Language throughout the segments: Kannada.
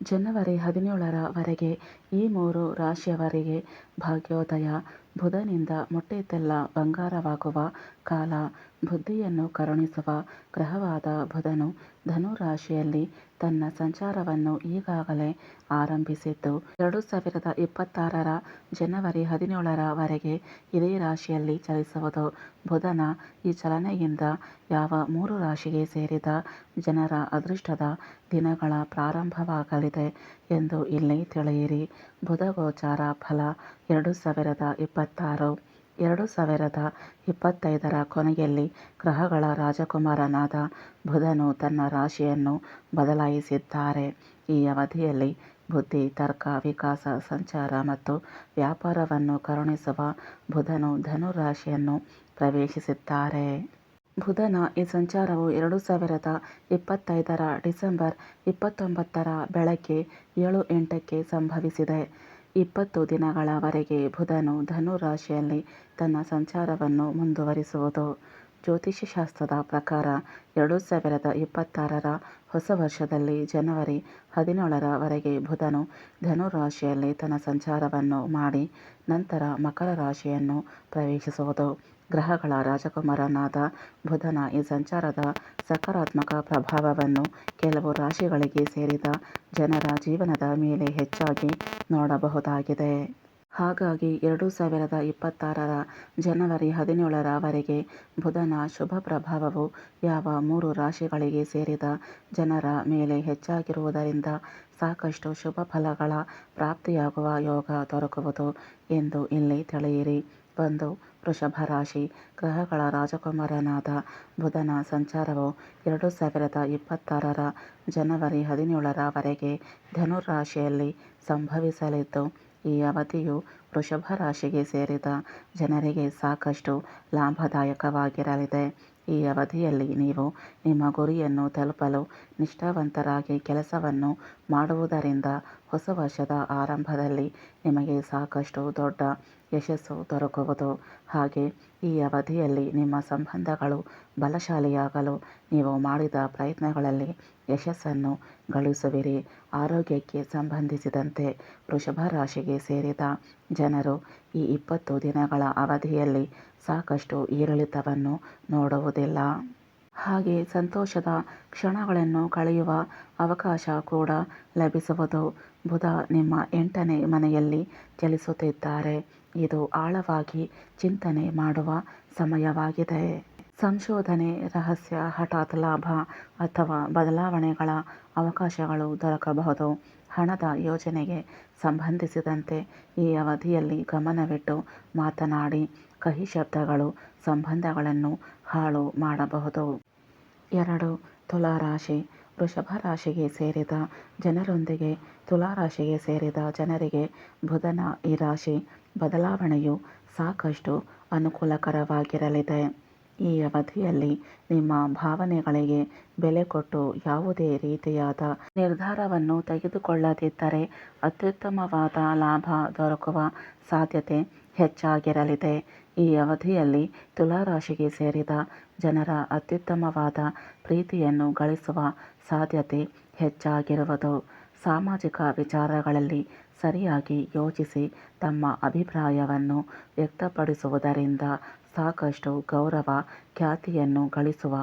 ಜನವರಿ ಹದಿನೇಳರ ವರೆಗೆ ಈ ಮೂರು ರಾಶಿಯವರಿಗೆ ಭಾಗ್ಯೋದಯ ಬುಧನಿಂದ ಮುಟ್ಟಿದ್ದೆಲ್ಲ ಬಂಗಾರವಾಗುವ ಕಾಲ, ಬುದ್ಧಿಯನ್ನು ಕರುಣಿಸುವ ಗ್ರಹವಾದ ಬುಧನು ಧನು ರಾಶಿಯಲ್ಲಿ ತನ್ನ ಸಂಚಾರವನ್ನು ಈಗಾಗಲೇ ಆರಂಭಿಸಿದ್ದು, ಎರಡು ಸಾವಿರದ ಇಪ್ಪತ್ತಾರರ ಜನವರಿ ಹದಿನೇಳರ ವರೆಗೆ ಇದೇ ರಾಶಿಯಲ್ಲಿ ಚಲಿಸುವುದು ಬುಧನ ಈ ಚಲನೆಯಿಂದ ಯಾವ ಮೂರು ರಾಶಿಗೆ ಸೇರಿದ ಜನರ ಅದೃಷ್ಟದ ದಿನಗಳ ಪ್ರಾರಂಭವಾಗಲಿದೆ. ಎಂದು ಇಲ್ಲಿ ತಿಳಿಯಿರಿ. ಬುಧಗೋಚಾರ ಫಲ ಎರಡು ಸಾವಿರದ ಇಪ್ಪತ್ತಾರು. ಎರಡು ಸಾವಿರದ ಇಪ್ಪತ್ತೈದರ ಕೊನೆಯಲ್ಲಿ ಗ್ರಹಗಳ ರಾಜಕುಮಾರನಾದ ಬುಧನು ತನ್ನ ರಾಶಿಯನ್ನು ಬದಲಾಯಿಸಿದ್ದಾರೆ. ಈ ಅವಧಿಯಲ್ಲಿ ಬುದ್ಧಿ, ತರ್ಕ, ವಿಕಾಸ, ಸಂಚಾರ ಮತ್ತು ವ್ಯಾಪಾರವನ್ನು ಕರುಣಿಸುವ ಬುಧನು ಧನು ರಾಶಿಯನ್ನು ಪ್ರವೇಶಿಸಿದ್ದಾರೆ. ಬುಧನ ಈ ಸಂಚಾರವು ಎರಡು ಸಾವಿರದ ಇಪ್ಪತ್ತೈದರ ಡಿಸೆಂಬರ್ ಇಪ್ಪತ್ತೊಂಬತ್ತರ ಬೆಳಗ್ಗೆ ಏಳು ಎಂಟಕ್ಕೆ ಸಂಭವಿಸಿದೆ. ಇಪ್ಪತ್ತು ದಿನಗಳವರೆಗೆ ಬುಧನು ಧನು ರಾಶಿಯಲ್ಲಿ ತನ್ನ ಸಂಚಾರವನ್ನು ಮುಂದುವರಿಸುವುದು. ಜ್ಯೋತಿಷ್ಯಶಾಸ್ತ್ರದ ಪ್ರಕಾರ ಎರಡು ಸಾವಿರದ ಇಪ್ಪತ್ತಾರರ ಹೊಸ ವರ್ಷದಲ್ಲಿ ಜನವರಿ ಹದಿನೇಳರವರೆಗೆ ಬುಧನು ಧನು ರಾಶಿಯಲ್ಲಿ ತನ್ನ ಸಂಚಾರವನ್ನು ಮಾಡಿ ನಂತರ ಮಕರ ರಾಶಿಯನ್ನು ಪ್ರವೇಶಿಸುವುದು. ಗ್ರಹಗಳ ರಾಜಕುಮಾರನಾದ ಬುಧನ ಈ ಸಂಚಾರದ ಸಕಾರಾತ್ಮಕ ಪ್ರಭಾವವನ್ನು ಕೆಲವು ರಾಶಿಗಳಿಗೆ ಸೇರಿದ ಜನರ ಜೀವನದ ಮೇಲೆ ಹೆಚ್ಚಾಗಿ ನೋಡಬಹುದಾಗಿದೆ. ಹಾಗಾಗಿ ಎರಡು ಸಾವಿರದ ಇಪ್ಪತ್ತಾರರ ಜನವರಿ ಹದಿನೇಳರವರೆಗೆ ಬುಧನ ಶುಭ ಪ್ರಭಾವವು ಯಾವ ಮೂರು ರಾಶಿಗಳಿಗೆ ಸೇರಿದ ಜನರ ಮೇಲೆ ಹೆಚ್ಚಾಗಿರುವುದರಿಂದ ಸಾಕಷ್ಟು ಶುಭ ಫಲಗಳ ಪ್ರಾಪ್ತಿಯಾಗುವ ಯೋಗ ದೊರಕುವುದು ಎಂದು ಇಲ್ಲಿ ತಿಳಿಯಿರಿ. ಒಂದು ವೃಷಭ ರಾಶಿ ಗ್ರಹಗಳ ರಾಜಕುಮಾರನಾದ ಬುಧನ ಸಂಚಾರವು ಎರಡು ಸಾವಿರದ ಇಪ್ಪತ್ತಾರರ ಜನವರಿ ಹದಿನೇಳರವರೆಗೆ ಧನು ರಾಶಿಯಲ್ಲಿ ಸಂಭವಿಸಲಿದ್ದು, ಈ ಅವಧಿಯು ವೃಷಭ ರಾಶಿಗೆ ಸೇರಿದ ಜನರಿಗೆ ಸಾಕಷ್ಟು ಲಾಭದಾಯಕವಾಗಿರಲಿದೆ. ಈ ಅವಧಿಯಲ್ಲಿ ನೀವು ನಿಮ್ಮ ಗುರಿಯನ್ನು ತಲುಪಲು ನಿಷ್ಠಾವಂತರಾಗಿ ಕೆಲಸವನ್ನು ಮಾಡುವುದರಿಂದ ಹೊಸ ವರ್ಷದ ಆರಂಭದಲ್ಲಿ ನಿಮಗೆ ಸಾಕಷ್ಟು ದೊಡ್ಡ ಯಶಸ್ಸು ದೊರಕುವುದು. ಹಾಗೆ ಈ ಅವಧಿಯಲ್ಲಿ ನಿಮ್ಮ ಸಂಬಂಧಗಳು ಬಲಶಾಲಿಯಾಗಲು ನೀವು ಮಾಡಿದ ಪ್ರಯತ್ನಗಳಲ್ಲಿ ಯಶಸ್ಸನ್ನು ಗಳಿಸುವಿರಿ. ಆರೋಗ್ಯಕ್ಕೆ ಸಂಬಂಧಿಸಿದಂತೆ ವೃಷಭ ರಾಶಿಗೆ ಸೇರಿದ ಜನರು ಈ ಇಪ್ಪತ್ತು ದಿನಗಳ ಅವಧಿಯಲ್ಲಿ ಸಾಕಷ್ಟು ಏರಿಳಿತವನ್ನು ನೋಡುವುದಿಲ್ಲ. ಹಾಗೆ ಸಂತೋಷದ ಕ್ಷಣಗಳನ್ನು ಕಳೆಯುವ ಅವಕಾಶ ಕೂಡ ಲಭಿಸುವುದು. ಬುಧ ನಿಮ್ಮ ಎಂಟನೇ ಮನೆಯಲ್ಲಿ ಚಲಿಸುತ್ತಿದ್ದಾರೆ. ಇದು ಆಳವಾಗಿ ಚಿಂತನೆ ಮಾಡುವ ಸಮಯವಾಗಿದೆ. ಸಂಶೋಧನೆ, ರಹಸ್ಯ, ಹಠಾತ್ ಲಾಭ ಅಥವಾ ಬದಲಾವಣೆಗಳ ಅವಕಾಶಗಳು ದೊರಕಬಹುದು. ಹಣದ ಯೋಜನೆಗೆ ಸಂಬಂಧಿಸಿದಂತೆ ಈ ಅವಧಿಯಲ್ಲಿ ಗಮನವಿಟ್ಟು ಮಾತನಾಡಿ, ಕಹಿ ಶಬ್ದಗಳು, ಸಂಬಂಧಗಳನ್ನು ಹಾಳು ಮಾಡಬಹುದು. ಎರಡು ತುಲಾರಾಶಿ. ವೃಷಭ ರಾಶಿಗೆ ಸೇರಿದ ಜನರೊಂದಿಗೆ ತುಲಾರಾಶಿಗೆ ಸೇರಿದ ಜನರಿಗೆ ಬುಧನ ಈ ರಾಶಿ ಬದಲಾವಣೆಯು ಸಾಕಷ್ಟು ಅನುಕೂಲಕರವಾಗಿರಲಿದೆ. ಈ ಅವಧಿಯಲ್ಲಿ ನಿಮ್ಮ ಭಾವನೆಗಳಿಗೆ ಬೆಲೆ ಕೊಟ್ಟು ಯಾವುದೇ ರೀತಿಯಾದ ನಿರ್ಧಾರವನ್ನು ತೆಗೆದುಕೊಳ್ಳದಿದ್ದರೆ ಅತ್ಯುತ್ತಮವಾದ ಲಾಭ ದೊರಕುವ ಸಾಧ್ಯತೆ ಹೆಚ್ಚಾಗಿರಲಿದೆ. ಈ ಅವಧಿಯಲ್ಲಿ ತುಲಾರಾಶಿಗೆ ಸೇರಿದ ಜನರ ಅತ್ಯುತ್ತಮವಾದ ಪ್ರೀತಿಯನ್ನು ಗಳಿಸುವ ಸಾಧ್ಯತೆ ಹೆಚ್ಚಾಗಿರುವುದು. ಸಾಮಾಜಿಕ ವಿಚಾರಗಳಲ್ಲಿ ಸರಿಯಾಗಿ ಯೋಚಿಸಿ ತಮ್ಮ ಅಭಿಪ್ರಾಯವನ್ನು ವ್ಯಕ್ತಪಡಿಸುವುದರಿಂದ ಸಾಕಷ್ಟು ಗೌರವ, ಖ್ಯಾತಿಯನ್ನು ಗಳಿಸುವ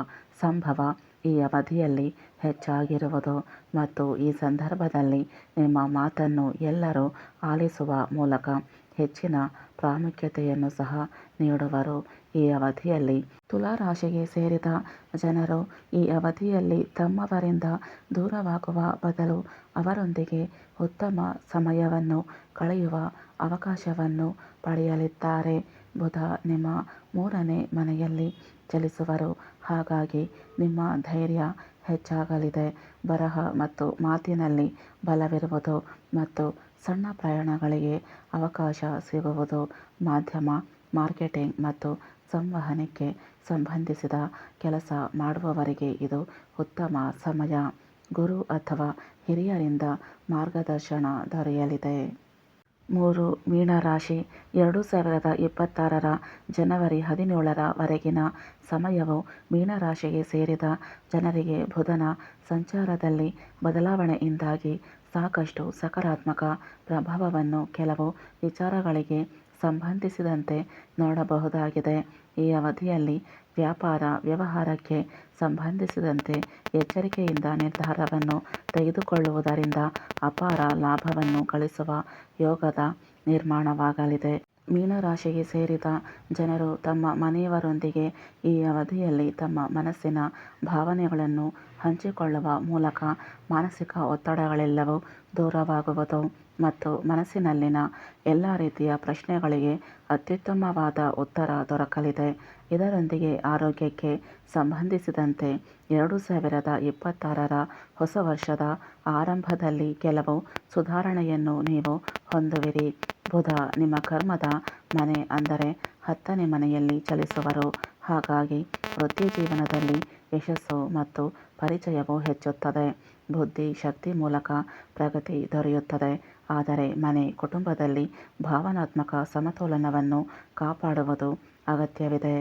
ಸಂಭವ ಈ ಅವಧಿಯಲ್ಲಿ ಹೆಚ್ಚಾಗಿರುವುದು ಮತ್ತು ಈ ಸಂದರ್ಭದಲ್ಲಿ ನಿಮ್ಮ ಮಾತನ್ನು ಎಲ್ಲರೂ ಆಲಿಸುವ ಮೂಲಕ ಹೆಚ್ಚಿನ ಪ್ರಾಮುಖ್ಯತೆಯನ್ನು ಸಹ ನೀಡುವರು ಈ ಅವಧಿಯಲ್ಲಿ. ತುಲಾರಾಶಿಗೆ ಸೇರಿದ ಜನರು ಈ ಅವಧಿಯಲ್ಲಿ ತಮ್ಮವರಿಂದ ದೂರವಾಗುವ ಬದಲು ಅವರೊಂದಿಗೆ ಉತ್ತಮ ಸಮಯವನ್ನು ಕಳೆಯುವ ಅವಕಾಶವನ್ನು ಪಡೆಯಲಿದ್ದಾರೆ. ಬುಧ ನಿಮ್ಮ ಮೂರನೇ ಮನೆಯಲ್ಲಿ ಚಲಿಸುವರು ಹಾಗಾಗಿ ನಿಮ್ಮ ಧೈರ್ಯ ಹೆಚ್ಚಾಗಲಿದೆ. ಬರಹ ಮತ್ತು ಮಾತಿನಲ್ಲಿ ಬಲವಿರುವುದು ಮತ್ತು ಸಣ್ಣ ಪ್ರಯಾಣಗಳಿಗೆ ಅವಕಾಶ ಸಿಗುವುದು ಮಾಧ್ಯಮ, ಮಾರ್ಕೆಟಿಂಗ್ ಮತ್ತು ಸಂವಹನಕ್ಕೆ ಸಂಬಂಧಿಸಿದ ಕೆಲಸ ಮಾಡುವವರಿಗೆ ಇದು ಉತ್ತಮ ಸಮಯ. ಗುರು ಅಥವಾ ಹಿರಿಯರಿಂದ ಮಾರ್ಗದರ್ಶನ ದೊರೆಯಲಿದೆ. ಮೂರು ಮೀನರಾಶಿ ಎರಡು ಸಾವಿರದ ಇಪ್ಪತ್ತಾರರ ಜನವರಿ ಹದಿನೇಳರ ವರೆಗಿನ ಸಮಯವು ಮೀನರಾಶಿಗೆ ಸೇರಿದ ಜನರಿಗೆ ಬುಧನ ಸಂಚಾರದಲ್ಲಿ ಬದಲಾವಣೆಯಿಂದಾಗಿ ಸಾಕಷ್ಟು ಸಕಾರಾತ್ಮಕ ಪ್ರಭಾವವನ್ನು ಕೆಲವು ವಿಚಾರಗಳಿಗೆ ಸಂಬಂಧಿಸಿದಂತೆ ನೋಡಬಹುದಾಗಿದೆ. ಈ ಅವಧಿಯಲ್ಲಿ ವ್ಯಾಪಾರ ವ್ಯವಹಾರಕ್ಕೆ ಸಂಬಂಧಿಸಿದಂತೆ ಎಚ್ಚರಿಕೆಯಿಂದ ನಿರ್ಧಾರವನ್ನು ತೆಗೆದುಕೊಳ್ಳುವುದರಿಂದ ಅಪಾರ ಲಾಭವನ್ನು ಗಳಿಸುವ ಯೋಗದ ನಿರ್ಮಾಣವಾಗಲಿದೆ. ಮೀನರಾಶಿಗೆ ಸೇರಿದ ಜನರು ತಮ್ಮ ಮನೆಯವರೊಂದಿಗೆ ಈ ಅವಧಿಯಲ್ಲಿ ತಮ್ಮ ಮನಸ್ಸಿನ ಭಾವನೆಗಳನ್ನು ಹಂಚಿಕೊಳ್ಳುವ ಮೂಲಕ ಮಾನಸಿಕ ಒತ್ತಡಗಳೆಲ್ಲವೂ ದೂರವಾಗುವುದು ಮತ್ತು ಮನಸ್ಸಿನಲ್ಲಿನ ಎಲ್ಲ ರೀತಿಯ ಪ್ರಶ್ನೆಗಳಿಗೆ ಅತ್ಯುತ್ತಮವಾದ ಉತ್ತರ ದೊರಕಲಿದೆ. ಇದರೊಂದಿಗೆ ಆರೋಗ್ಯಕ್ಕೆ ಸಂಬಂಧಿಸಿದಂತೆ ಎರಡು ಸಾವಿರದ ಇಪ್ಪತ್ತಾರರ ಹೊಸ ವರ್ಷದ ಆರಂಭದಲ್ಲಿ ಕೆಲವು ಸುಧಾರಣೆಯನ್ನು ನೀವು ಹೊಂದುವಿರಿ. ಬುಧ ನಿಮ್ಮ ಕರ್ಮದ ಮನೆ ಅಂದರೆ ಹತ್ತನೇ ಮನೆಯಲ್ಲಿ ಚಲಿಸುವರು. ಹಾಗಾಗಿ ವೃತ್ತಿಜೀವನದಲ್ಲಿ ಯಶಸ್ಸು ಮತ್ತು ಪರಿಚಯವು ಹೆಚ್ಚುತ್ತದೆ. ಬುದ್ಧಿ ಶಕ್ತಿ ಮೂಲಕ ಪ್ರಗತಿ ದೊರೆಯುತ್ತದೆ. ಆದರೆ ಮನೆ ಕುಟುಂಬದಲ್ಲಿ ಭಾವನಾತ್ಮಕ ಸಮತೋಲನವನ್ನು ಕಾಪಾಡುವುದು ಅಗತ್ಯವಿದೆ.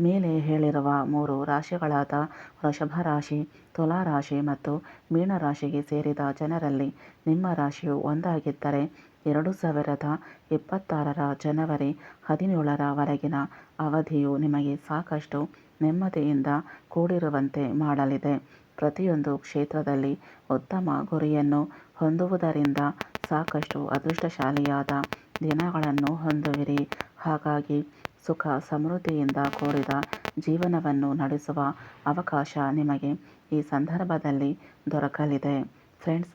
ಮೇಲೆ ಹೇಳಿರುವ ಮೂರು ರಾಶಿಗಳಾದ ವೃಷಭ ರಾಶಿ, ತುಲಾ ರಾಶಿ ಮತ್ತು ಮೀನರಾಶಿಗೆ ಸೇರಿದ ಜನರಲ್ಲಿ ನಿಮ್ಮ ರಾಶಿಯು ಒಂದಾಗಿದ್ದರೆ ಎರಡು ಸಾವಿರದ ಇಪ್ಪತ್ತಾರರ ಜನವರಿ ಹದಿನೇಳರ ವರೆಗಿನ ಅವಧಿಯು ನಿಮಗೆ ಸಾಕಷ್ಟು ನೆಮ್ಮದಿಯಿಂದ ಕೂಡಿರುವಂತೆ ಮಾಡಲಿದೆ. ಪ್ರತಿಯೊಂದು ಕ್ಷೇತ್ರದಲ್ಲಿ ಉತ್ತಮ ಗುರಿಯನ್ನು ಹೊಂದುವುದರಿಂದ ಸಾಕಷ್ಟು ಅದೃಷ್ಟಶಾಲಿಯಾದ ದಿನಗಳನ್ನು ಹೊಂದುವಿರಿ. ಹಾಗಾಗಿ ಸುಖ ಸಮೃದ್ಧಿಯಿಂದ ಕೂಡಿದ ಜೀವನವನ್ನು ನಡೆಸುವ ಅವಕಾಶ ನಿಮಗೆ ಈ ಸಂದರ್ಭದಲ್ಲಿ ದೊರಕಲಿದೆ. ಫ್ರೆಂಡ್ಸ್